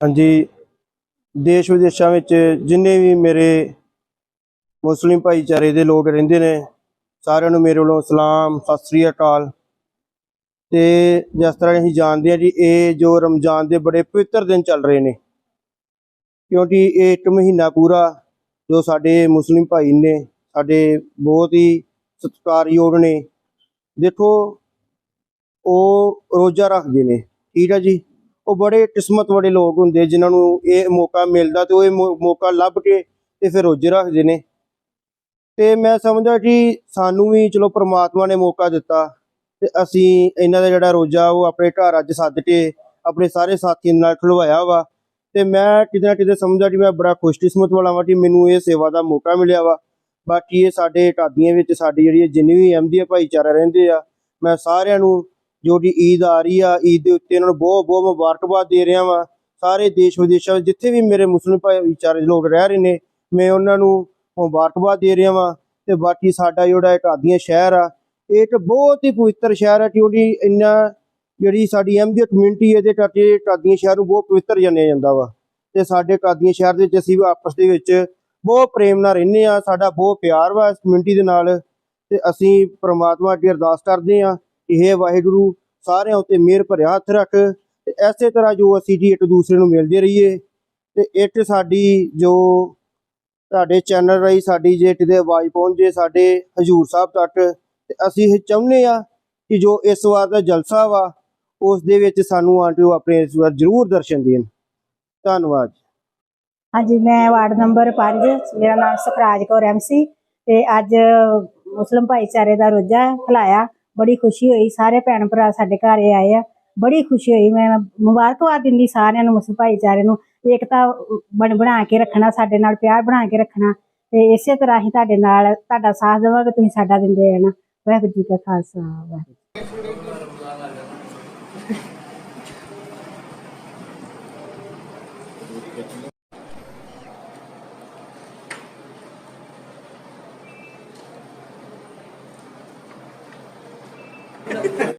ਹਾਂਜੀ, ਦੇਸ਼ ਵਿਦੇਸ਼ਾਂ ਵਿੱਚ ਜਿੰਨੇ ਵੀ ਮੇਰੇ ਮੁਸਲਿਮ ਭਾਈਚਾਰੇ ਦੇ ਲੋਕ ਰਹਿੰਦੇ ਨੇ, ਸਾਰਿਆਂ ਨੂੰ ਮੇਰੇ ਵੱਲੋਂ ਸਲਾਮ, ਸਤਿ ਸ੍ਰੀ ਅਕਾਲ। ਤੇ ਜਿਸ ਤਰ੍ਹਾਂ ਅਸੀਂ ਜਾਣਦੇ ਹਾਂ ਜੀ, ਇਹ ਜੋ ਰਮਜ਼ਾਨ ਦੇ ਬੜੇ ਪਵਿੱਤਰ ਦਿਨ ਚੱਲ ਰਹੇ ਨੇ, ਕਿਉਂਕਿ ਇਹ ਇੱਕ ਮਹੀਨਾ ਪੂਰਾ ਜੋ ਸਾਡੇ ਮੁਸਲਿਮ ਭਾਈ ਨੇ, ਸਾਡੇ ਬਹੁਤ ਹੀ ਸਤਿਕਾਰਯੋਗ ਨੇ। ਦੇਖੋ, ਉਹ ਰੋਜ਼ਾ ਰੱਖਦੇ ਨੇ। ਠੀਕ ਆ ਜੀ? ਉਹ ਬੜੇ ਕਿਸਮਤ ਵਾਲੇ ਲੋਕ ਹੁੰਦੇ ਜਿਨ੍ਹਾਂ ਨੂੰ ਇਹ ਮੌਕਾ ਮਿਲਦਾ ਤੇ ਉਹ ਇਹ ਮੌਕਾ ਲੱਭ ਕੇ ਤੇ ਫਿਰ ਰੋਜ਼ੇ ਰੱਖਦੇ ਨੇ। ਤੇ ਮੈਂ ਸਮਝਦਾ ਕਿ ਸਾਨੂੰ ਵੀ ਚਲੋ ਪ੍ਰਮਾਤਮਾ ਨੇ ਮੌਕਾ ਦਿੱਤਾ ਤੇ ਅਸੀਂ ਇਹਨਾਂ ਦਾ ਜਿਹੜਾ ਰੋਜ਼ਾ ਉਹ ਆਪਣੇ ਘਰ ਅੱਜ ਸੱਦ ਕੇ ਆਪਣੇ ਸਾਰੇ ਸਾਥੀਆਂ ਨਾਲ ਖੁਲਵਾਇਆ ਵਾ। ਤੇ ਮੈਂ ਕਿਤੇ ਨਾ ਕਿਤੇ ਸਮਝਦਾ ਕਿ ਮੈਂ ਬੜਾ ਖੁਸ਼ਕਿਸਮਤ ਵਾਲਾ ਵਾਂ ਕਿ ਮੈਨੂੰ ਇਹ ਸੇਵਾ ਦਾ ਮੌਕਾ ਮਿਲਿਆ ਵਾ। ਬਾਕੀ ਇਹ ਸਾਡੇ ਢਾਡੀਆਂ ਵਿੱਚ ਸਾਡੀ ਜਿਹੜੀ ਇਹ ਜਿੰਨੀ ਵੀ ਅਹਿਮਦੀਆ ਭਾਈਚਾਰਾ ਰਹਿੰਦੇ ਆ, ਮੈਂ ਸਾਰਿਆਂ ਨੂੰ ਜੋ ਕਿ ਈਦ ਆ ਰਹੀ ਆ, ਈਦ ਦੇ ਉੱਤੇ ਇਹਨਾਂ ਨੂੰ ਬਹੁਤ ਬਹੁਤ ਮੁਬਾਰਕਬਾਦ ਦੇ ਰਿਹਾ ਵਾਂ। ਸਾਰੇ ਦੇਸ਼ ਵਿਦੇਸ਼ਾਂ ਵਿੱਚ ਜਿੱਥੇ ਵੀ ਮੇਰੇ ਮੁਸਲਿਮ ਭਾਈਚਾਰੇ ਦੇ ਲੋਕ ਰਹਿ ਰਹੇ ਨੇ, ਮੈਂ ਉਹਨਾਂ ਨੂੰ ਮੁਬਾਰਕਬਾਦ ਦੇ ਰਿਹਾ ਵਾਂ। ਤੇ ਬਾਕੀ ਸਾਡਾ ਜਿਹੜਾ ਇਹ ਢਾਡੀਆਂ ਸ਼ਹਿਰ ਆ, ਇਹ ਇੱਕ ਬਹੁਤ ਹੀ ਪਵਿੱਤਰ ਸ਼ਹਿਰ ਹੈ ਕਿਉਂਕਿ ਇੰਨਾ ਜਿਹੜੀ ਸਾਡੀ ਅਹਿਮਦੀਆ ਕਮਿਊਨਿਟੀ ਇਹਦੇ ਕਰਕੇ ਕਾਦੀਆਂ ਸ਼ਹਿਰ ਨੂੰ ਬਹੁਤ ਪਵਿੱਤਰ ਜਾਣਿਆ ਜਾਂਦਾ ਵਾ। ਤੇ ਸਾਡੇ ਕਾਦੀਆਂ ਸ਼ਹਿਰ ਦੇ ਵਿੱਚ ਅਸੀਂ ਵੀ ਆਪਸ ਦੇ ਵਿੱਚ ਬਹੁਤ ਪ੍ਰੇਮ ਨਾਲ ਰਹਿੰਦੇ ਆ, ਸਾਡਾ ਬਹੁਤ ਪਿਆਰ ਵਾ ਇਸ ਕਮਿਊਨਿਟੀ ਦੇ ਨਾਲ। ਤੇ ਅਸੀਂ ਪ੍ਰਮਾਤਮਾ ਅੱਗੇ ਅਰਦਾਸ ਕਰਦੇ ਆ ਕਿ ਹੇ ਵਾਹਿਗੁਰੂ, ਸਾਰਿਆਂ ਉਤੇ ਮਿਹਰ ਭਰਿਆ ਹੱਥ ਰੱਖ ਤੇ ਐਸੇ ਤਰ੍ਹਾਂ ਜੋ ਅਸੀਂ ਜੀ ਇੱਕ ਦੂਸਰੇ ਨੂੰ ਮਿਲਦੇ ਰਹੀਏ ਤੇ ਇੱਕ ਸਾਡੀ ਜੋ ਤੁਹਾਡੇ ਚੈਨਲ ਰਾਹੀਂ ਸਾਡੀ ਜੇ ਕਿਤੇ ਆਵਾਜ਼ ਪਹੁੰਚੇ, ਸਾਡੇ ਹਜੂਰ ਸਾਹਿਬ ਤੱਕ ਤੇ ਅਸੀਂ ਇਹ ਚਾਹੁੰਦੇ ਆ ਕਿ ਜੋ ਇਸ ਵਾਰ ਦਾ ਜਲਸਾ ਵਾ, ਉਸ ਦੇ ਵਿੱਚ ਸਾਨੂੰ ਆਂਟੀ ਆਪਣੇ ਇਸ ਵਾਰ ਜ਼ਰੂਰ ਦਰਸ਼ਨ ਦੇਣ। ਧੰਨਵਾਦ। ਹਾਂਜੀ, ਮੈਂ ਵਾਰਡ ਨੰਬਰ 5 ਮੇਰਾ ਨਾਮ ਸੁਖਰਾਜ ਕੌਰ ਐਮਸੀ ਤੇ ਅੱਜ ਮੁਸਲਮ ਭਾਈਚਾਰੇ ਦਾ ਰੋਜ਼ਾ ਖਲਾਇਆ। ਬੜੀ ਖੁਸ਼ੀ ਹੋਈ, ਸਾਰੇ ਭੈਣ ਭਰਾ ਸਾਡੇ ਘਰ ਆਏ ਆ। ਬੜੀ ਖੁਸ਼ੀ ਹੋਈ, ਮੈਂ ਮੁਬਾਰਕਬਾਦ ਦਿੰਦੀ ਸਾਰਿਆਂ ਨੂੰ ਮੁਸਲਮ ਭਾਈਚਾਰੇ ਨੂੰ ਏਕਤਾ ਬਣ ਬਣਾ ਕੇ ਰੱਖਣਾ, ਸਾਡੇ ਨਾਲ ਪਿਆਰ ਬਣਾ ਕੇ ਰੱਖਣਾ, ਤੇ ਇਸੇ ਤਰ੍ਹਾਂ ਹੀ ਤੁਹਾਡੇ ਨਾਲ, ਤੁਹਾਡਾ ਸਾਥ ਦੇਵਾਂਗੇ, ਤੁਸੀਂ ਸਾਡਾ ਦਿੰਦੇ ਰਹਿਣਾ। ਵਾਹਿਗੁਰੂ ਜੀ ਕਾ ਖਾਲਸਾ, ਵਾਹਿਗੁਰੂ।